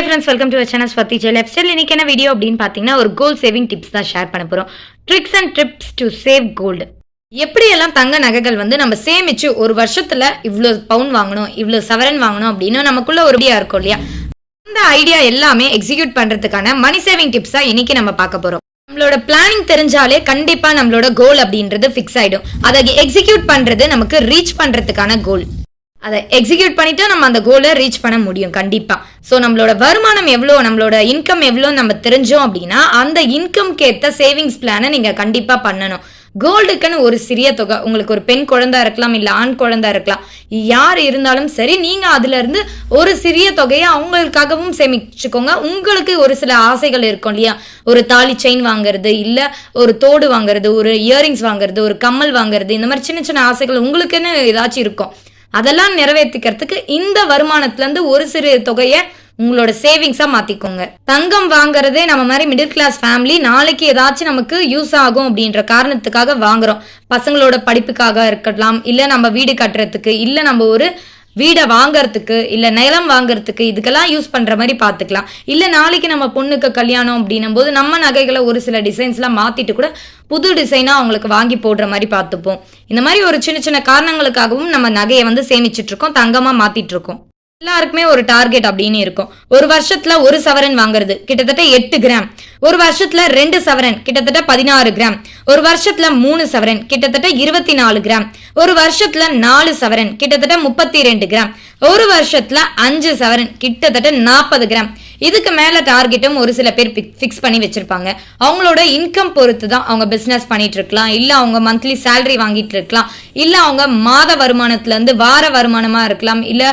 Friends welcome to channel Swathi Jai life இன்னைக்கு என்ன video அப்படின்னு பார்த்தீங்கன்னா ஒரு கோல்ட் சேவிங் டிப்ஸ் தான் ஷேர் பண்ண போகிறோம் tricks and trips to save gold எப்படியெல்லாம் தங்க நகைகள் வந்து நம்ம சேமிச்சு ஒரு வருஷத்துல இவ்வளோ பவுன் வாங்கணும் இவ்வளோ சவரன் வாங்கணும் அப்படின்னு நமக்குள்ள ஒரு ஐடியா இருக்கும் இல்லையா? அந்த ஐடியா எல்லாமே எக்ஸிக்யூட் பண்றதுக்கான மணி சேவிங் டிப்ஸ் தான் இன்னைக்கு நம்ம பார்க்க போறோம். நம்மளோட பிளானிங் தெரிஞ்சாலே கண்டிப்பா நம்மளோட கோல் அப்படின்றது ஃபிக்ஸ் ஆயிடும். அதை எக்ஸிக்யூட் பண்றது நமக்கு ரீச் பண்றதுக்கான கோல் அதை எக்ஸிக்யூட் பண்ணிட்டு நம்ம அந்த கோலை ரீச் பண்ண முடியும் கண்டிப்பாக ஸோ நம்மளோட வருமானம் எவ்வளோ நம்மளோட இன்கம் எவ்வளோ நம்ம தெரிஞ்சோம் அப்படின்னா அந்த இன்கம்க்கு சேவிங்ஸ் பிளானை நீங்கள் கண்டிப்பாக பண்ணணும். கோல்டுக்குன்னு ஒரு சிறிய தொகை உங்களுக்கு ஒரு பெண் குழந்தா இருக்கலாம் இல்லை ஆண் குழந்தா இருக்கலாம். யார் இருந்தாலும் சரி நீங்கள் அதுலேருந்து ஒரு சிறிய தொகையை அவங்களுக்காகவும் சேமிச்சுக்கோங்க. உங்களுக்கு ஒரு சில ஆசைகள் இருக்கும் இல்லையா? ஒரு தாலி செயின் வாங்குறது இல்லை ஒரு தோடு வாங்குறது ஒரு இயரிங்ஸ் வாங்குறது ஒரு கம்மல் வாங்குறது இந்த மாதிரி சின்ன சின்ன ஆசைகள் உங்களுக்குன்னு ஏதாச்சும் இருக்கும். அதெல்லாம் நிறைவேற்றிக்கிறதுக்கு இந்த வருமானத்துலேருந்து ஒரு சிறு தொகையை உங்களோட சேவிங்ஸா மாத்திக்கோங்க. தங்கம் வாங்குறதே நம்ம மாதிரி மிடில் கிளாஸ் ஃபேமிலி நாளைக்கு ஏதாச்சும் நமக்கு யூஸ் ஆகும் அப்படின்ற காரணத்துக்காக வாங்குறோம். பசங்களோட படிப்புக்காக இருக்கலாம் இல்ல நம்ம வீடு கட்டுறதுக்கு இல்ல நம்ம ஒரு வீடை வாங்கறதுக்கு இல்லை நிலம் வாங்கறதுக்கு இதுக்கெல்லாம் யூஸ் பண்ணுற மாதிரி பார்த்துக்கலாம் இல்லை நாளைக்கு நம்ம பொண்ணுக்கு கல்யாணம் அப்படின்னும் போது நம்ம நகைகளை ஒரு சில டிசைன்ஸ்லாம் மாற்றிட்டு கூட புது டிசைனாக அவங்களுக்கு வாங்கி போடுற மாதிரி பார்த்துப்போம் இந்த மாதிரி ஒரு சின்ன சின்ன காரணங்களுக்காகவும் நம்ம நகையை வந்து சேமிச்சிட்டு இருக்கோம் மாற்றிட்டுருக்கோம் எல்லாருக்குமே ஒரு டார்கெட் அப்படின்னு இருக்கும். ஒரு வருஷத்துல ஒரு சவரன் வாங்குறது கிட்டத்தட்ட எட்டு கிராம் ஒரு வருஷத்துல ரெண்டு சவரன் கிட்டத்தட்ட பதினாறு கிராம் ஒரு வருஷத்துல மூணு சவரன் கிட்டத்தட்ட இருபத்தி நாலு கிராம் ஒரு வருஷத்துல நாலு சவரன் கிட்டத்தட்ட முப்பத்தி ரெண்டு கிராம் ஒரு வருஷத்துல அஞ்சு சவரன் கிட்டத்தட்ட நாற்பது கிராம் இதுக்கு மேல டார்கெட்டும் ஒரு சில பேர் ஃபிக்ஸ் பண்ணி வச்சிருப்பாங்க. அவங்களோட இன்கம் பொறுத்து தான் அவங்க பிசினஸ் பண்ணிட்டு இருக்கலாம். இல்ல அவங்க மந்த்லி சேலரி வாங்கிட்டு இருக்கலாம். இல்ல அவங்க மாத வருமானத்துல இருந்து வார வருமானமா இருக்கலாம். இல்ல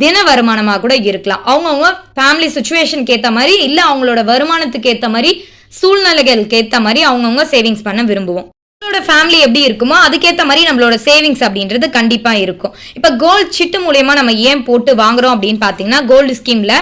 தின வருமானமா கூட இருக்கலாம். அவங்கவுங்க ஃபேமிலி சுச்சுவேஷனுக்கு ஏற்ற மாதிரி இல்ல அவங்களோட வருமானத்துக்கு ஏத்த மாதிரி சூழ்நிலைகளுக்கு ஏத்த மாதிரி அவங்கவுங்க சேவிங்ஸ் பண்ண விரும்புவோம். நம்மளோட ஃபேமிலி எப்படி இருக்குமோ அதுக்கேற்ற மாதிரி நம்மளோட சேவிங்ஸ் அப்படின்றது கண்டிப்பா இருக்கும். இப்போ கோல்டு சிட்டு மூலயமா நம்ம ஏன் போட்டு வாங்குறோம் அப்படின்னு பாத்தீங்கன்னா கோல்டு ஸ்கீம்ல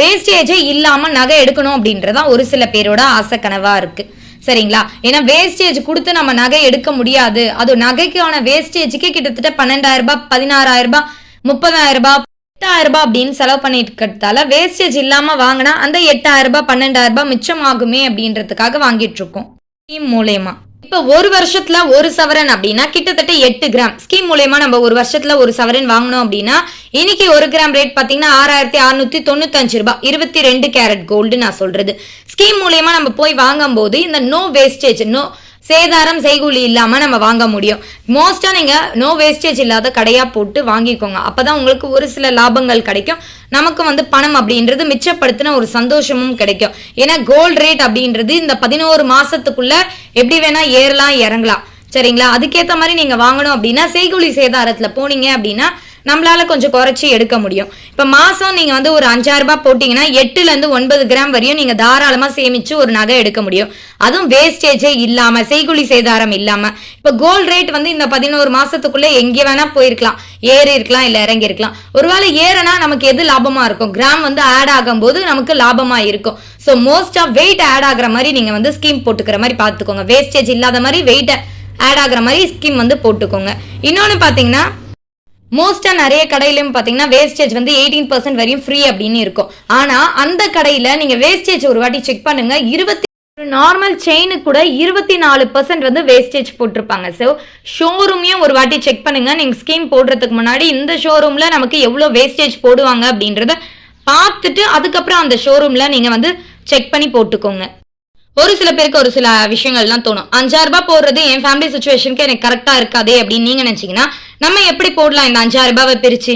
வேஸ்டேஜே இல்லாம நகை எடுக்கணும் அப்படின்றதான் ஒரு சில பேரோட ஆசை கனவா இருக்கு. சரிங்களா? ஏன்னா வேஸ்டேஜ் கொடுத்து நம்ம நகை எடுக்க முடியாது. அது நகைக்கான வேஸ்டேஜுக்கே கிட்டத்தட்ட பன்னெண்டாயிரம் ரூபாய் பதினாறாயிரம் ரூபாய் முப்பதாயிரம் ரூபாய் எட்டாயிரம் ரூபாய் அப்படின்னு செலவு பண்ணிட்டு இருக்கிறதால வேஸ்டேஜ் இல்லாம வாங்கினா அந்த எட்டாயிரம் ரூபாய் பன்னெண்டாயிரம் ரூபாய் மிச்சம் ஆகுமே அப்படின்றதுக்காக வாங்கிட்டு இருக்கோம் ஸ்கீம் மூலயமா. இப்ப ஒரு வருஷத்துல ஒரு சவரன் அப்படின்னா கிட்டத்தட்ட எட்டு கிராம் ஸ்கீம் மூலயமா நம்ம ஒரு வருஷத்துல ஒரு சவரன் வாங்கணும் அப்படின்னா இன்னைக்கு ஒரு கிராம் ரேட் பாத்தீங்கன்னா ஆறாயிரத்தி அறுநூத்தி தொண்ணூத்தஞ்சு ரூபாய் இருபத்தி ரெண்டு கேரட் கோல்டு நான் சொல்றது. ஸ்கீம் மூலயமா நம்ம போய் வாங்கும் போது இந்த நோ வேஸ்டேஜ் நோ சேதாரம் செய்கூலி இல்லாம நம்ம வாங்க முடியும். மோஸ்டா நீங்க நோ வேஸ்டேஜ் இல்லாத கடையா போட்டு வாங்கிக்கோங்க. அப்பதான் உங்களுக்கு ஒரு சில லாபங்கள் கிடைக்கும். நமக்கு வந்து பணம் அப்படின்றது மிச்சப்படுத்தின ஒரு சந்தோஷமும் கிடைக்கும். ஏன்னா கோல்ட் ரேட் அப்படின்றது இந்த பதினோரு மாசத்துக்குள்ள எப்படி வேணா ஏறலாம் இறங்கலாம். சரிங்களா? அதுக்கேற்ற மாதிரி நீங்க வாங்கணும் அப்படின்னா செய்கூலி சேதாரத்துல போனீங்க அப்படின்னா நம்மளால கொஞ்சம் குறைச்சி எடுக்க முடியும். இப்போ மாதம் நீங்கள் வந்து ஒரு அஞ்சாயிரம் ரூபாய் போட்டிங்கன்னா எட்டுலேருந்து ஒன்பது கிராம் வரையும் நீங்கள் தாராளமாக சேமித்து ஒரு நகை எடுக்க முடியும். அதுவும் வேஸ்டேஜே இல்லாமல் செய்குலி சேதாரம் இல்லாமல் இப்போ கோல்ட் ரேட் வந்து இந்த பதினோரு மாதத்துக்குள்ளே எங்கே வேணால் போயிருக்கலாம். ஏறி இருக்கலாம் இல்லை இறங்கி இருக்கலாம். ஒருவேளை ஏறனா நமக்கு எது லாபமாக இருக்கும்? கிராம் வந்து ஆட் ஆகும்போது நமக்கு லாபமாக இருக்கும். ஸோ மோஸ்ட்டாக வெயிட் ஆட் ஆகிற மாதிரி நீங்கள் வந்து ஸ்கீம் போட்டுக்கிற மாதிரி பார்த்துக்கோங்க. வேஸ்டேஜ் இல்லாத மாதிரி வெயிட்டை ஆட் ஆகிற மாதிரி ஸ்கீம் வந்து போட்டுக்கோங்க. இன்னொன்று பார்த்தீங்கன்னா மோஸ்டா நிறைய கடையிலும் பாத்தீங்கன்னா வேஸ்டேஜ் வந்து எயிட்டீன் பர்சன்ட் வரையும் ஃப்ரீ அப்படின்னு இருக்கும். ஆனா அந்த கடையில நீங்க வேஸ்டேஜ் ஒரு வாட்டி செக் பண்ணுங்க. இருபத்தி நார்மல் செயினு கூட இருபத்தி நாலு பர்சன்ட் வந்து வேஸ்டேஜ் போட்டிருப்பாங்க. ஸோ ஷோரூமையும் ஒரு வாட்டி செக் பண்ணுங்க. நீங்க ஸ்கீம் போடுறதுக்கு முன்னாடி இந்த ஷோரூம்ல நமக்கு எவ்வளோ வேஸ்டேஜ் போடுவாங்க அப்படின்றத பார்த்துட்டு அதுக்கப்புறம் அந்த ஷோரூம்ல நீங்க வந்து செக் பண்ணி போட்டுக்கோங்க. ஒரு சில பேருக்கு ஒரு சில விஷயங்கள்லாம் தோணும். அஞ்சாயிரம் ரூபாய் போடுறது என் ஃபேமிலி சுச்சுவேஷனுக்கு எனக்கு கரெக்டாக இருக்காதே அப்படின்னு நீங்க நினைச்சீங்கன்னா நம்ம எப்படி போடலாம் இந்த அஞ்சாயிரம் ரூபாவை பிரிச்சு?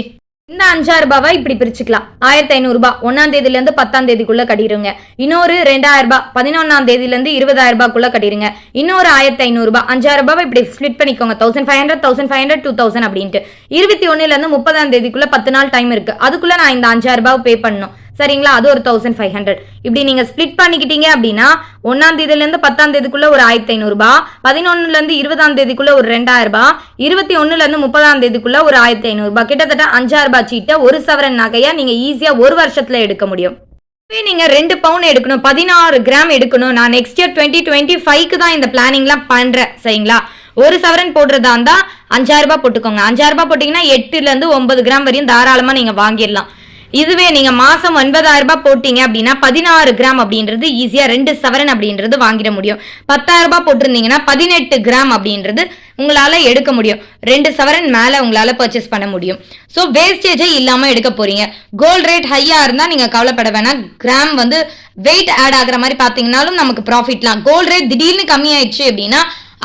இந்த அஞ்சாயிரம் ரூபாவை இப்படி பிரிச்சுக்கலாம். ஆயிரத்தி ஐநூறு ரூபாய் ஒன்னாம் தேதியில இருந்து பத்தாம் தேதிக்குள்ள கட்டிடுங்க. இன்னொரு ரெண்டாயிரம் ரூபாய் பதினொன்னாம் தேதியில இருந்து இருபதாயிரம் ரூபாய்க்குள்ள கட்டிடுங்க. இன்னொரு ஆயிரத்தி ஐநூறு ரூபாய் அஞ்சாயிரம் ரூபாய் இப்படி ஸ்பிளிட் பண்ணிக்கோங்க. Thousand five hundred thousand five hundred two thousand அப்படின்ட்டு. இருபத்தி ஒன்னுல இருந்து முப்பதாம் தேதிக்குள்ள பத்து நாள் டைம் இருக்கு. அதுக்குள்ள நான் இந்த அஞ்சாயிரம் ரூபாய் பே பண்ணணும். சரிங்களா? அது ஒரு தௌசண்ட் ஃபைவ் ஹண்ட்ரட் இப்படி நீங்க ஸ்ப்ளிட் பண்ணிக்கிட்டீங்க அப்படின்னா ஒன்னாம் தேதியில இருந்து பத்தாம் தேதிக்குள்ள ஒரு ஆயிரத்தி ஐநூறு ரூபாய் பதினொன்னுல இருந்து இருபதாம் தேதிக்குள்ள ஒரு ரெண்டாயிரம் ரூபாய் இருபத்தி ஒண்ணுல இருந்து முப்பதாம் தேதிக்குள்ள ஒரு ஆயிரத்தி ஐநூறு ரூபாய் கிட்டத்தட்ட அஞ்சாயிரம் ரூபாய் சீட்டை ஒரு சவரன் நகையா நீங்க ஈஸியா ஒரு வருஷத்துல எடுக்க முடியும். இப்பவே நீங்க ரெண்டு பவுன் எடுக்கணும் பதினாறு கிராம் எடுக்கணும். நான் நெக்ஸ்ட் இயர் டுவெண்ட்டி டுவெண்ட்டி ஃபைவ்க்கு தான் இந்த பிளானிங்லாம் பண்றேன் சரிங்களா? ஒரு சவரன் போடுறதா இருந்தா அஞ்சாயிரம் ரூபாய் போட்டுக்கோங்க. அஞ்சாயிரம் ரூபாய் போட்டீங்கன்னா எட்டுல இருந்து ஒன்பது கிராம் வரையும் தாராளமா நீங்க வாங்கிடலாம். இதுவே நீங்க மாசம் ஒன்பதாயிரம் ரூபாய் போட்டீங்க அப்படின்னா பதினாறு கிராம் அப்படின்றது ஈஸியா ரெண்டு சவரன் அப்படின்றது வாங்கிட முடியும். பத்தாயிரம் ரூபாய் போட்டிருந்தீங்கன்னா பதினெட்டு கிராம் அப்படின்றது உங்களால எடுக்க முடியும். ரெண்டு சவரன் மேல உங்களால பர்ச்சேஸ் பண்ண முடியும். ஸோ வேஸ்டேஜே இல்லாம எடுக்க போறீங்க. கோல்ட் ரேட் ஹையா இருந்தா நீங்க கவலைப்பட வேணாம். கிராம் வந்து வெயிட் ஆட் ஆகுற மாதிரி பாத்தீங்கன்னாலும் நமக்கு ப்ராஃபிட்லாம் கோல்ட் ரேட் திடீர்னு கம்மியாயிடுச்சு அப்படின்னா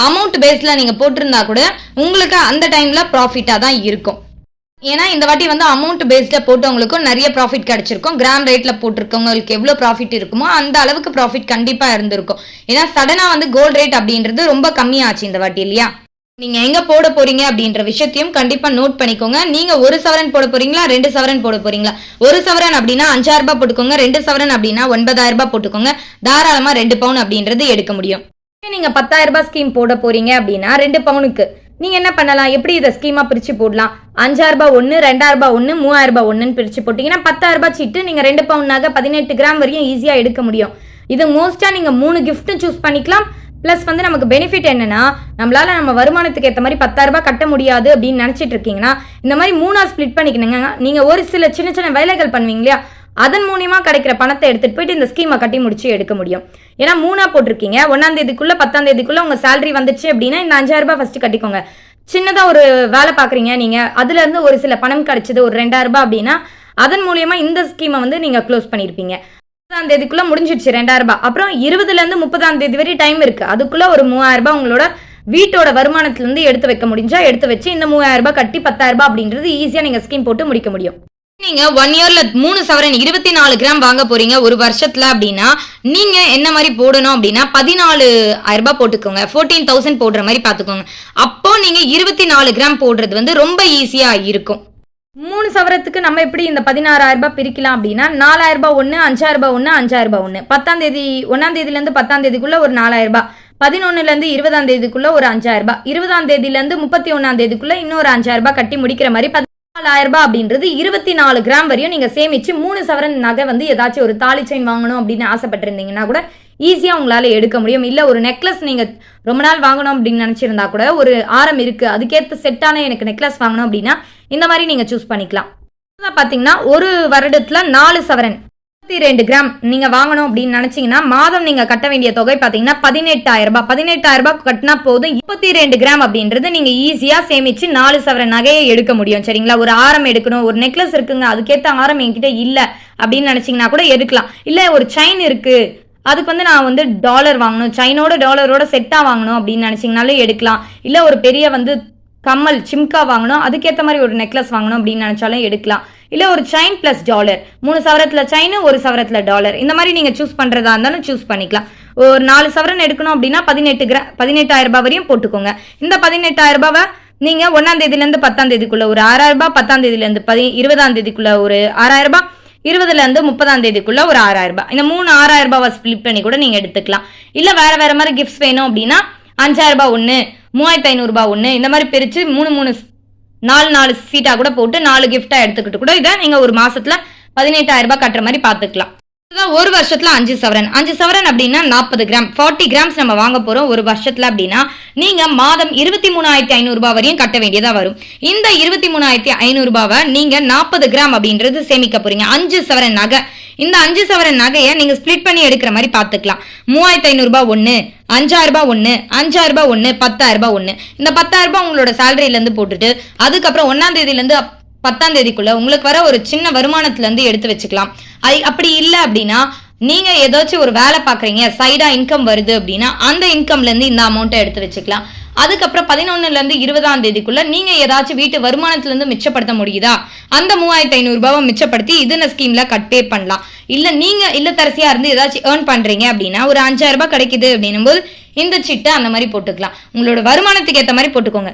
அமௌண்ட் பேஸ்ல நீங்க போட்டிருந்தா கூட உங்களுக்கு அந்த டைம்ல ப்ராஃபிட்டா தான் இருக்கும். ஏன்னா இந்த வாட்டி வந்து அமௌண்ட் பேஸ்ல போட்டவங்களுக்கும் நிறைய ப்ராஃபிட் கிடைச்சிருக்கும். கிராம் ரேட்ல போட்டிருக்கவங்களுக்கு எவ்வளவு ப்ராஃபிட் இருக்குமோ அந்த அளவுக்கு ப்ராஃபிட் கண்டிப்பா இருந்திருக்கும். ஏன்னா சடனா வந்து கோல்ட் ரேட் அப்படின்றது ரொம்ப கம்மியாச்சு இந்த வாட்டி இல்லையா? நீங்க எங்க போட போறீங்க அப்படின்ற விஷயத்தையும் கண்டிப்பா நோட் பண்ணிக்கோங்க. நீங்க ஒரு சவரன் போட போறீங்களா ரெண்டு சவரன் போட போறீங்களா? ஒரு சவரன் அப்படின்னா அஞ்சாயிரம் ரூபாய் போட்டுக்கோங்க ரெண்டு சவரன் அப்படின்னா ஒன்பதாயிரம் ரூபாய் போட்டுக்கோங்க. தாராளமா ரெண்டு பவுன் அப்படின்றது எடுக்க முடியும். நீங்க பத்தாயிரம் ரூபாய் ஸ்கீம் போட போறீங்க அப்படின்னா ரெண்டு பவுனுக்கு நீங்க என்ன பண்ணலாம்? எப்படி இதை ஸ்கீமா பிரிச்சு போடலாம்? அஞ்சாயிரம் ரூபாய் ஒன்று ரெண்டாயிரம் ஒன்று மூவாயிரம் ரூபாய் ஒன்றுன்னு பிரிச்சு போட்டீங்கன்னா பத்தாயிரம் ரூபாய் சீட்டு நீங்க ரெண்டு பவுன் நகை பதினெட்டு கிராம் வரையும் ஈஸியா எடுக்க முடியும். இது மோஸ்டா நீங்க மூணு கிஃப்ட்டும் சூஸ் பண்ணிக்கலாம். ப்ளஸ் வந்து நமக்கு பெனிஃபிட் என்னன்னா நம்மளால நம்ம வருமானத்துக்கு ஏற்ற மாதிரி பத்தாயிரம் கட்ட முடியாது அப்படின்னு நினைச்சிட்டு இருக்கீங்கன்னா இந்த மாதிரி மூணா ஸ்ப்ளிட் பண்ணிக்கணுங்க. நீங்க ஒரு சில சின்ன சின்ன வேலைகள் பண்ணுவீங்க இல்லையா? அதன் மூலியமா கிடைக்கிற பணத்தை எடுத்துட்டு போயிட்டு இந்த ஸ்கீமை கட்டி முடிச்சு எடுக்க முடியும். ஏன்னா மூணா போட்டிருக்கீங்க. ஒன்னாம் தேதிக்குள்ள பத்தாம் தேதிக்குள்ள உங்க சேலரி வந்துச்சு அப்படின்னா இந்த அஞ்சாயிரம் ரூபாய் ஃபர்ஸ்ட் கட்டிக்கோங்க. சின்னதா ஒரு வேலை பாக்குறீங்க நீங்க. அதுல இருந்து ஒரு சில பணம் கிடைச்சது ஒரு ரெண்டாயிரம் ரூபாய் அப்படின்னா அதன் மூலியமா இந்த ஸ்கீமை வந்து நீங்க க்ளோஸ் பண்ணிருப்பீங்க. முப்பதாம் தேதிக்குள்ள முடிஞ்சிடுச்சு ரெண்டாயிரம் ரூபாய். அப்புறம் இருபதுல இருந்து முப்பதாம் தேதி வரை டைம் இருக்கு. அதுக்குள்ள ஒரு மூவாயிரம் ரூபாய் உங்களோட வீட்டோட வருமானத்துல இருந்து எடுத்து வைக்க முடிஞ்சா எடுத்து வச்சு இந்த மூவாயிரம் ரூபாய் கட்டி பத்தாயிரம் ரூபாய் அப்படின்றது ஈஸியா நீங்க ஸ்கீம் போட்டு முடிக்க முடியும். நீங்க ஒன் இயர்ல மூணு சவரன் இருபத்தி நாலு கிராம் வாங்க போறீங்க ஒரு வருஷத்துல அப்படின்னா நீங்க என்ன மாதிரி போடணும் அப்படின்னா பதினாலு ஆயிரம் ரூபாய் போட்டுக்கோங்க. ஃபோர்டீன் தௌசண்ட் போடுற மாதிரி பாத்துக்கோங்க. அப்போ நீங்க இருபத்தி நாலு கிராம் போடுறது வந்து ரொம்ப ஈஸியா இருக்கும். மூணு சவரத்துக்கு நம்ம எப்படி இந்த பதினாறாயிரம் ரூபாய் பிரிக்கலாம் அப்படின்னா நாலாயிரம் ரூபாய் ஒன்று அஞ்சாயிரம் ரூபாய் ஒன்று அஞ்சாயிரம் ரூபாய் ஒன்று பத்தாம் தேதி ஒன்னாம் தேதியிலேருந்து பத்தாம் தேதிக்குள்ள ஒரு நாலாயிரம் ரூபாய். பதினொன்னுலேருந்து இருபதாம் தேதிக்குள்ள ஒரு அஞ்சாயிரம் ரூபாய். இருபதாம் தேதியிலேருந்து முப்பத்தி ஒன்றாம் தேதிக்குள்ள இன்னொரு அஞ்சாயிரம் ரூபாய் கட்டி முடிக்கிற மாதிரி நாலாயிரம் ரூபாய் அப்படின்றது இருபத்தி நாலு கிராம் வரையும் நீங்க சேமிச்சு மூணு சவரன் நகை வந்து ஏதாச்சும் ஒரு தாலி செயின் வாங்கணும் அப்படின்னு ஆசைப்பட்டிருந்தீங்கன்னா கூட ஈஸியாக உங்களால் எடுக்க முடியும். இல்லை ஒரு நெக்லஸ் நீங்கள் ரொம்ப நாள் வாங்கணும் அப்படின்னு நினச்சிருந்தா கூட ஒரு ஆரம் இருக்குது அதுக்கேற்ற செட்டான எனக்கு நெக்லஸ் வாங்கணும் அப்படின்னா இந்த மாதிரி நீங்கள் சூஸ் பண்ணிக்கலாம். பார்த்தீங்கன்னா ஒரு வருடத்தில் நாலு சவரன். முப்பத்தி ரெண்டு கிராம் நீங்க வாங்கணும் அப்படின்னு நினைச்சீங்கன்னா மாதம் நீங்க கட்ட வேண்டிய தொகை பாத்தீங்கன்னா பதினெட்டாயிரம் ரூபாய். பதினெட்டாயிரம் ரூபாய் கட்டினா போதும். முப்பத்தி ரெண்டு கிராம் அப்படின்றது நீங்க ஈஸியா சேமிச்சு நாலு சவர நகையை எடுக்க முடியும் சரிங்களா? ஒரு ஆரம் எடுக்கணும் ஒரு நெக்லஸ் இருக்குங்க அதுக்கேத்த ஆரம் என்கிட்ட இல்ல அப்படின்னு நினைச்சீங்கன்னா கூட எடுக்கலாம். இல்ல ஒரு செயின் இருக்கு. அதுக்கு வந்து நான் வந்து டாலர் வாங்கணும். சைனோட டாலரோட செட்டா வாங்கணும் அப்படின்னு நினைச்சீங்கனாலும் எடுக்கலாம். இல்ல ஒரு பெரிய வந்து கம்மல் சிம்கா வாங்கணும். அதுக்கேற்ற மாதிரி ஒரு நெக்லஸ் வாங்கணும் அப்படின்னு நினைச்சாலும் எடுக்கலாம். இல்ல ஒரு செயின் பிளஸ் டாலர் மூணு சவரத்துல செயின் ஒரு சவரத்துல டாலர் இந்த மாதிரி நீங்க சூஸ் பண்றதா இருந்தாலும் சூஸ் பண்ணிக்கலாம். ஒரு நாலு சவரன் எடுக்கணும் அப்படின்னா பதினெட்டு கிரா பதினெட்டாயிரம் ரூபாய் வரையும் போட்டுக்கோங்க. இந்த பதினெட்டாயிரம் ரூபாவை நீங்க ஒன்னாம் தேதியில இருந்து பத்தாம் தேதிக்குள்ள ஒரு ஆறாயிரம் ரூபாய் பத்தாம் தேதியில இருந்து பதி இருபதாம் தேதிக்குள்ள ஒரு ஆறாயிரம் ரூபாய் இருபதுல இருந்து முப்பதாம் தேதிக்குள்ள ஒரு ஆறாயிரம் ரூபாய். இந்த மூணு ஆறாயிரம் ரூபாவை ஸ்பிளிட் பண்ணி கூட நீங்க எடுத்துக்கலாம். இல்ல வேற வேற மாதிரி கிஃப்ட்ஸ் வேணும் அப்படின்னா அஞ்சாயிரம் ரூபாய் ஒன்று மூவாயிரத்தி ஐநூறுரூபா ஒன்று இந்த மாதிரி பிரித்து மூணு மூணு நாலு நாலு சீட்டாக கூட போட்டு நாலு கிஃப்டாக எடுத்துக்கிட்டு கூட இதை நீங்கள் ஒரு மாதத்தில் பதினெட்டாயிரம் ரூபாய் கட்டுற மாதிரி பார்த்துக்கலாம். ஒரு வருஷத்துல அஞ்சு சவரன். அஞ்சு சவரன் அப்படின்னா நாற்பது கிராம். ஃபார்ட்டி கிராம்ஸ் நம்ம வாங்க போறோம் ஒரு வருஷத்துல அப்படின்னா நீங்க மாதம் இருபத்தி மூணாயிரத்தி ஐநூறு ரூபாய் வரையும் கட்ட வேண்டியதா வரும். இந்த இருபத்தி மூணாயிரத்தி ஐநூறு ரூபாவை நீங்க நாற்பது கிராம் அப்படின்றது சேமிக்க போறீங்க. அஞ்சு சவரன் நகை. இந்த அஞ்சு சவரன் நகையை நீங்க ஸ்ப்ளிட் பண்ணி எடுக்கிற மாதிரி பார்த்துக்கலாம். மூவாயிரத்தி ஐநூறு ரூபாய் ஒன்று அஞ்சாயிரம் ரூபாய் ஒன்று அஞ்சாயிரம் ரூபாய் ஒன்று பத்தாயிரம் ரூபாய் ஒன்று இந்த பத்தாயிரம் ரூபாய் உங்களோட சேலரியில இருந்து போட்டுட்டு அதுக்கப்புறம் ஒன்னாம் தேதியில இருந்து பத்தாம் தேதிக்குள்ள உங்களுக்கு வர ஒரு சின்ன வருமானத்துல இருந்து எடுத்து வச்சுக்கலாம். அது அப்படி இல்லை அப்படின்னா நீங்க ஏதாச்சும் ஒரு வேலை பாக்குறீங்க சைடா இன்கம் வருது அப்படின்னா அந்த இன்கம்ல இருந்து இந்த அமௌண்ட்டை எடுத்து வச்சுக்கலாம். அதுக்கப்புறம் பதினொன்னுல இருந்து இருபதாம் தேதிக்குள்ள நீங்க ஏதாச்சும் வீட்டு வருமானத்துல இருந்து மிச்சப்படுத்த முடியுதா? அந்த மூவாயிரத்தி ஐநூறு ரூபாவை மிச்சப்படுத்தி இதுன ஸ்கீம்ல கட் பே பண்ணலாம். இல்ல நீங்க இல்லத்தரசியா இருந்து ஏதாச்சும் ஏர்ன் பண்றீங்க அப்படின்னா ஒரு அஞ்சாயிரம் ரூபாய் கிடைக்குது அப்படின்னும் போது இந்த சிட்டை அந்த மாதிரி போட்டுக்கலாம். உங்களோட வருமானத்துக்கு ஏத்த மாதிரி போட்டுக்கோங்க.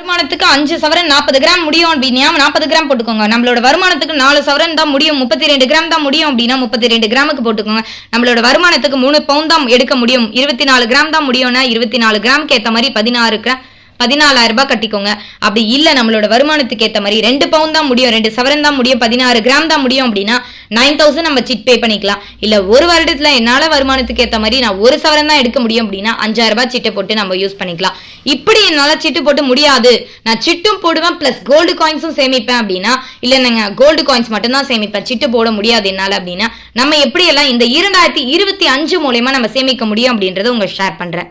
வருமானத்துக்கு அஞ்சு சவரன் நாற்பது கிராம் முடியும் அப்படின்னா நாற்பது கிராம் போட்டுக்கோங்க. நம்மளோட வருமானத்துக்கு நாலு சவரன் தான் முடியும். முப்பத்தி ரெண்டு கிராம் தான் முடியும் அப்படின்னா முப்பத்தி ரெண்டு கிராமுக்கு போட்டுக்கோங்க. நம்மளோட வருமானத்துக்கு மூணு பவுன் தான் எடுக்க முடியும். இருபத்தி நாலு கிராம் தான் முடியும்னா இருபத்தி நாலு கிராமுக்கு ஏற்ற மாதிரி பதினாறு கிராம் பதினாலாயிரம் ரூபாய் கட்டிக்கோங்க. அப்படி இல்ல நம்மளோட வருமானத்துக்கு ஏத்த மாதிரி ரெண்டு பவுன் தான் முடியும் ரெண்டு சவரன் தான் முடியும் பதினாறு கிராம் தான் முடியும் அப்படின்னா நைன் தௌசண்ட் நம்ம சிட் பே பண்ணிக்கலாம். இல்ல ஒரு வருடத்துல என்னால வருமானத்துக்கு ஏத்த மாதிரி நான் ஒரு சவரன் தான் எடுக்க முடியும் அப்படின்னா அஞ்சாயிரம் ரூபாய் சிட்டை போட்டு நம்ம யூஸ் பண்ணிக்கலாம். இப்படி என்னால சிட்டு போட்டு முடியாது. நான் சிட்டும் போடுவேன் பிளஸ் கோல்டு காயின்ஸும் சேமிப்பேன் அப்படின்னா இல்ல நாங்க கோல்டு காயின்ஸ் மட்டும் தான் சேமிப்பேன் சிட்டு போட முடியாது என்னால அப்படின்னா நம்ம எப்படி எல்லாம் இந்த இரண்டாயிரத்தி இருபத்தி அஞ்சு மூலயமா நம்ம சேமிக்க முடியும் அப்படின்றத உங்க ஷேர் பண்றேன்.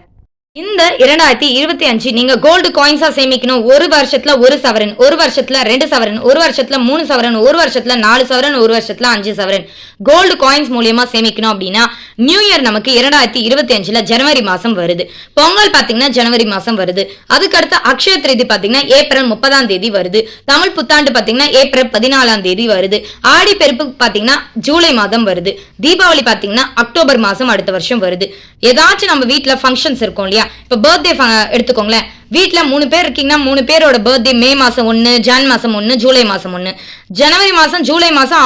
இந்த இரண்டாயிரத்தி இருபத்தி அஞ்சு நீங்க கோல்டு காயின்ஸா சேமிக்கணும். ஒரு வருஷத்துல ஒரு சவரன் ஒரு வருஷத்துல ரெண்டு சவரன் ஒரு வருஷத்துல மூணு சவரன் ஒரு வருஷத்துல நாலு சவரன் ஒரு வருஷத்துல அஞ்சு சவரன். கோல்டு காயின்ஸ் மூலியமா சேமிக்கணும் அப்படின்னா நியூ இயர் நமக்கு இரண்டாயிரத்தி இருபத்தி அஞ்சுல ஜனவரி மாசம் வருது. பொங்கல் பாத்தீங்கன்னா ஜனவரி மாசம் வருது. அதுக்கடுத்து அக்ஷய திருதி பாத்தீங்கன்னா ஏப்ரல் முப்பதாம் தேதி வருது. தமிழ் புத்தாண்டு பாத்தீங்கன்னா ஏப்ரல் பதினாலாம் தேதி வருது. ஆடி பெருப்பு பாத்தீங்கன்னா ஜூலை மாதம் வருது. தீபாவளி பாத்தீங்கன்னா அக்டோபர் மாசம் அடுத்த வருஷம் வருது. ஏதாச்சும் நம்ம வீட்டுல ஃபங்க்ஷன்ஸ் இருக்கும் இல்லையா இப்ப பர்த்டே எடுத்துக்கோங்களேன். வீட்டில் மூணு பேர் இருக்கீங்கன்னா மூணு பேரோட பர்த்டே மே மாசம் ஒன்னு ஜான் மாதம் ஒன்னு ஜூலை மாதம் ஒன்னு ஜனவரி மாதம் ஜூலை மாதம்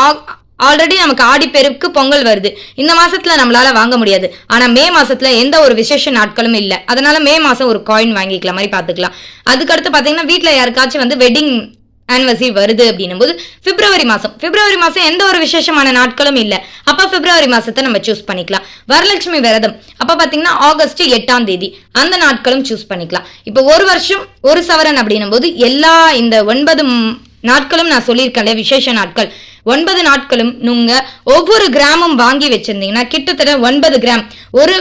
ஆல்ரெடி நமக்கு ஆடி பெருக்கு பொங்கல் வருது. இந்த மாசத்துல நம்மளால வாங்க முடியாது. ஆனா மே மாசத்துல எந்த ஒரு விசேஷ நாட்களும் இல்ல. அதனால மே மாசம் ஒரு காயின் வாங்கிக்கலாம் மாதிரி பாத்துக்கலாம் அதுக்கடுத்து பாத்தீங்கன்னா வீட்டுல யாருக்காச்சும் வந்து வெட்டிங் ஆனிவர்சரி வருது அப்படின்னும் போது பிப்ரவரி மாதம் பிப்ரவரி மாதம் எந்த ஒரு விசேஷமான நாட்களும் இல்லை. அப்போ பிப்ரவரி மாதத்தை நம்ம சூஸ் பண்ணிக்கலாம். வரலட்சுமி விரதம். அப்போ பார்த்தீங்கன்னா ஆகஸ்ட் எட்டாம் தேதி. அந்த நாட்களும் சூஸ் பண்ணிக்கலாம். இப்போ ஒரு வருஷம் ஒரு சவரன் அப்படின்னும் போது எல்லா இந்த ஒன்பது நாட்களும் நான் சொல்லியிருக்கேன்ல விசேஷ நாட்கள். ஒன்பது நாட்களும் நீங்க ஒவ்வொரு கிராமும் வாங்கி வச்சிருந்தீங்கன்னா கிட்டத்தட்ட ஒன்பது கிராம். ஒரு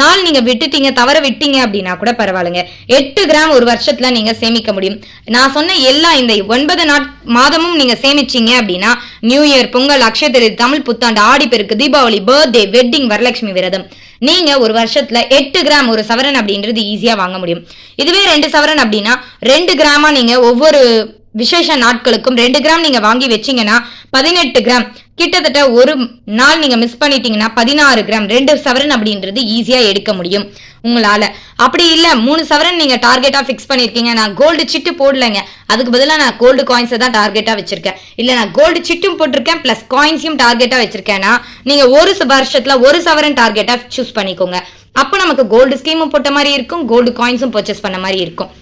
நாள் நீங்க விட்டுட்டீங்க தவற விட்டீங்க அப்படின்னா கூட பரவாயில்லைங்க. எட்டு கிராம் ஒரு வருஷத்துல நீங்க சேமிக்க முடியும். நான் சொன்ன எல்லா இந்த ஒன்பது நாட் மாதமும் நீங்க சேமிச்சீங்க அப்படின்னா new year Pongal Akshaya Tamil Puthandu Aadiperukku Deepavali birthday wedding Varalakshmi Vratham. நீங்க ஒரு வருஷத்துல எட்டு கிராம் ஒரு சவரன் அப்படின்றது ஈஸியா வாங்க முடியும். இதுவே ரெண்டு சவரன் அப்படின்னா ரெண்டு கிராமா நீங்க ஒவ்வொரு விசேஷ நாட்களுக்கும் ரெண்டு கிராம் நீங்க வாங்கி வச்சீங்கன்னா பதினெட்டு கிராம். கிட்டத்தட்ட ஒரு நாள் நீங்க மிஸ் பண்ணிட்டீங்கன்னா பதினாறு கிராம். ரெண்டு சவரன் அப்படின்றது ஈஸியா எடுக்க முடியும் உங்களால. அப்படி இல்ல மூணு சவரன் நீங்க டார்கெட்டா ஃபிக்ஸ் பண்ணிருக்கீங்க. நான் கோல்டு சிட்டு போடலைங்க. அதுக்கு பதிலா நான் கோல்டு காயின்ஸை தான் டார்கெட்டா வச்சிருக்கேன். இல்ல நான் கோல்டு சிட்டும் போட்டிருக்கேன் பிளஸ் காயின்ஸையும் டார்கெட்டா வச்சிருக்கேன்னா நீங்க ஒரு ச- வருஷத்துல ஒரு சவரன் டார்கெட்டா சூஸ் பண்ணிக்கோங்க. அப்போ நமக்கு கோல்டு ஸ்கீமும் போட்ட மாதிரி இருக்கும் கோல்டு காயின்ஸும் பர்ச்சேஸ் பண்ண மாதிரி இருக்கும்.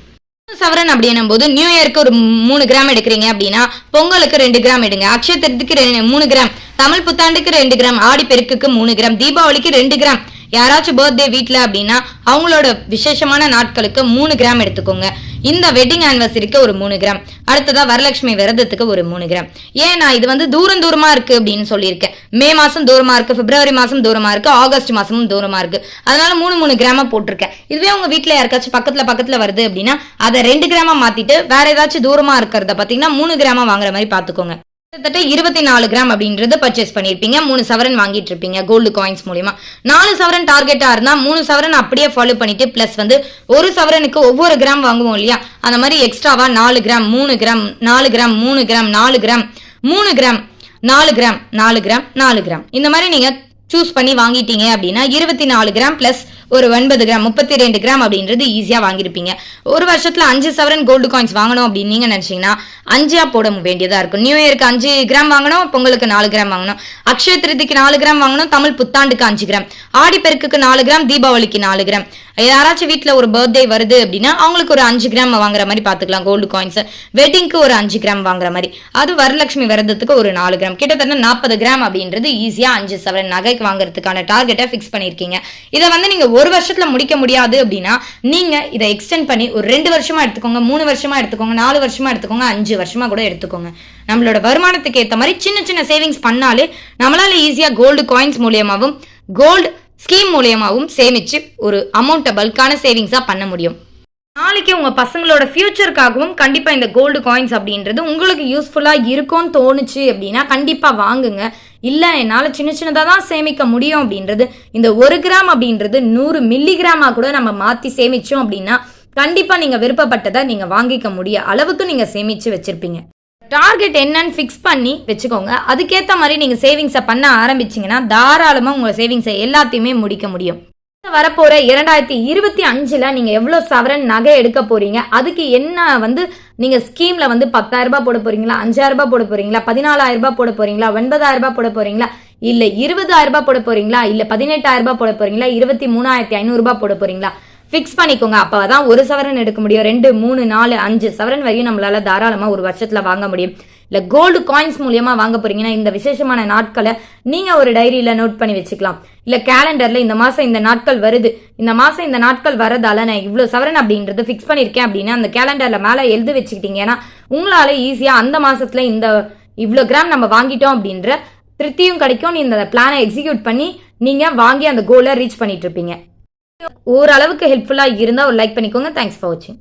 சவரன் அப்படின்னும் போது நியூ இயருக்கு ஒரு மூணு கிராம் எடுக்கிறீங்க அப்படின்னா பொங்கலுக்கு ரெண்டு கிராம் எடுங்க அக்ஷயத்திரத்துக்கு ரெண்டு- மூணு கிராம் தமிழ் புத்தாண்டுக்கு ரெண்டு கிராம் ஆடி பெருக்குக்கு மூணு கிராம் தீபாவளிக்கு ரெண்டு கிராம் யாராச்சும் பர்த்டே வீட்டில் அப்படின்னா அவங்களோட விசேஷமான நாட்களுக்கு மூணு கிராம் எடுத்துக்கோங்க. இந்த வெட்டிங் ஆனிவர்சரிக்கு ஒரு மூணு கிராம் அடுத்ததா வரலட்சுமி விரதத்துக்கு ஒரு மூணு கிராம் ஏன் நான் இது வந்து தூரம் தூரமா இருக்கு அப்படின்னு சொல்லியிருக்கேன். மே மாசம் தூரமா இருக்கு பிப்ரவரி மாசம் தூரமா இருக்கு ஆகஸ்ட் மாசமும் தூரமா இருக்கு. அதனால மூணு மூணு கிராமா போட்டிருக்கேன். இதுவே உங்க வீட்டுல யாருக்காச்சும் பக்கத்துல பக்கத்துல வருது அப்படின்னா அதை ரெண்டு கிராமா மாத்திட்டு வேற ஏதாச்சும் தூரமா இருக்கிறத பாத்தீங்கன்னா மூணு கிராமா வாங்குற மாதிரி பாத்துக்கோங்க. கிட்டத்தட்ட இருபத்தி நாலு கிராம் அப்படின்றது பர்ச்சேஸ் பண்ணியிருப்பீங்க மூணு சவரன் வாங்கிட்டு இருப்பீங்க கோல்டு காயின்ஸ் மூலியமா. நாலு சவரன் டார்கெட்டா இருந்தா மூணு சவரன் அப்படியே ஃபாலோ பண்ணிட்டு பிளஸ் வந்து ஒரு சவரனுக்கு ஒவ்வொரு கிராம் வாங்குவோம் இல்லையா? அந்த மாதிரி எக்ஸ்ட்ராவா நாலு கிராம் மூணு கிராம் நாலு கிராம் மூணு கிராம் நாலு கிராம் மூணு கிராம் நாலு கிராம் நாலு கிராம் நாலு கிராம். இந்த மாதிரி நீங்க சூஸ் பண்ணி வாங்கிட்டீங்க அப்படின்னா இருபத்தி நாலு கிராம் பிளஸ் ஒரு ஒன்பது கிராம் முப்பத்தி ரெண்டு கிராம் அப்படின்றது ஈஸியா வாங்கியிருப்பீங்க. ஒரு வருஷத்துல அஞ்சு சவரன் கோல்டு காயின்ஸ் வாங்கணும் அப்படின்னு நீங்க நினைச்சீங்கன்னா அஞ்சா போட வேண்டியதா இருக்கும். நியூ இயருக்கு அஞ்சு கிராம் வாங்கணும் பொங்கலுக்கு நாலு கிராம் வாங்கணும். அக்ஷய திருதிக்கு நாலு கிராம் வாங்கணும் தமிழ் புத்தாண்டுக்கு அஞ்சு கிராம். ஆடிப்பெருக்குக்கு நாலு கிராம் தீபாவளிக்கு நாலு கிராம். யாராச்சும் வீட்ல ஒரு பர்த்டே வருது அப்படின்னா அவங்களுக்கு ஒரு அஞ்சு கிராம் வாங்குற மாதிரி பார்த்துக்கலாம் கோல்டு காயின்ஸ் வெட்டிங்க்கு ஒரு அஞ்சு கிராம் வாங்குற மாதிரி. அது வரலட்சுமி விரதத்துக்கு ஒரு நாலு கிராம். கிட்டத்தட்ட நாற்பது கிராம் அப்படின்றது ஈஸியாக அஞ்சு சவரன் நகைக்கு வாங்குறதுக்கான டார்கெட்டை ஃபிக்ஸ் பண்ணியிருக்கீங்க. இதை வந்து நீங்க ஒரு வருஷத்துல முடிக்க முடியாது அப்படின்னா நீங்க இதை எக்ஸ்டெண்ட் பண்ணி ஒரு ரெண்டு வருஷமா எடுத்துக்கோங்க மூணு வருஷமா எடுத்துக்கோங்க நாலு வருஷமா எடுத்துக்கோங்க அஞ்சு வருஷமா கூட எடுத்துக்கோங்க. நம்மளோட வருமானத்துக்கு ஏத்த மாதிரி சின்ன சின்ன சேவிங்ஸ் பண்ணாலே நம்மளால ஈஸியா கோல்டு காயின்ஸ் மூலியமாவும் கோல்டு ஸ்கீம் மூலியமாவும் சேமிச்சு ஒரு அமௌண்ட்டை பல்கான சேவிங்ஸா பண்ண முடியும். நாளைக்கு உங்க பசங்களோட ஃபியூச்சருக்காகவும் கண்டிப்பா இந்த கோல்டு காயின்ஸ் அப்படின்றது உங்களுக்கு யூஸ்ஃபுல்லா இருக்கும்னு தோணுச்சு அப்படின்னா கண்டிப்பா வாங்குங்க. இல்லை என்னால் சின்ன சின்னதாக தான் சேமிக்க முடியும் அப்படின்றது இந்த ஒரு கிராம் அப்படின்றது நூறு மில்லி கிராமா கூட நம்ம மாற்றி சேமித்தோம் அப்படின்னா கண்டிப்பாக நீங்கள் விருப்பப்பட்டதை நீங்கள் வாங்கிக்க முடிய அளவுக்கு நீங்கள் சேமித்து வச்சுருப்பீங்க. டார்கெட் என்னன்னு ஃபிக்ஸ் பண்ணி வச்சுக்கோங்க. அதுக்கேற்ற மாதிரி நீங்கள் சேவிங்ஸை பண்ண ஆரம்பிச்சிங்கன்னா தாராளமாக உங்கள் சேவிங்ஸை எல்லாத்தையுமே முடிக்க முடியும். வரப்போற இரண்டாயிரத்தி இருபத்தி அஞ்சுல நீங்க எவ்வளவு சவரன் நகை எடுக்க போறீங்க? அதுக்கு என்ன வந்து நீங்க ஸ்கீம்ல வந்து பத்தாயிரம் ரூபாய் போட போறீங்களா? அஞ்சாயிரம் ரூபாய் போட போறீங்களா? பதினாலாயிரம் ரூபாய் போட போறீங்களா? ஒன்பதாயிரம் ரூபாய் போட போறீங்களா? இல்ல இருபதாயிரம் ரூபாய் போட போறீங்களா? இல்ல பதினெட்டாயிரம் ரூபாய் போட போறீங்களா? இருபத்தி மூணாயிரத்தி ஐநூறு ரூபாய் போட போறீங்களா? ஃபிக்ஸ் பண்ணிக்கோங்க. அப்போ தான் ஒரு சவரன் எடுக்க முடியும். ரெண்டு மூணு நாலு அஞ்சு சவரன் வரையும் நம்மளால தாராளமாக ஒரு வருஷத்தில் வாங்க முடியும். இல்லை கோல்டு காயின்ஸ் மூலியமாக வாங்க போறீங்கன்னா இந்த விசேஷமான நாட்களை நீங்கள் ஒரு டைரியில் நோட் பண்ணி வச்சுக்கலாம். இல்லை கேலண்டரில் இந்த மாதம் இந்த நாட்கள் வருது. இந்த மாதம் இந்த நாட்கள் வரதால நான் இவ்வளோ சவரன் அப்படின்றது ஃபிக்ஸ் பண்ணியிருக்கேன் அப்படின்னா அந்த கேலண்டரில் மேலே எழுதி வச்சுக்கிட்டீங்கன்னா உங்களால் ஈஸியாக அந்த மாதத்தில் இந்த இவ்வளோ கிராம் நம்ம வாங்கிட்டோம் அப்படின்ற திருப்தியும் கிடைக்கும். நீ இந்த பிளானை எக்ஸிக்யூட் பண்ணி நீங்கள் வாங்கி அந்த கோலை ரீச் பண்ணிட்டு இருப்பீங்க. ஓரளவுக்கு ஹெல்ப்ஃபுல்லாக இருந்தால் ஒரு லைக் பண்ணிக்கோங்க. தேங்க்ஸ் ஃபார் வாட்சிங்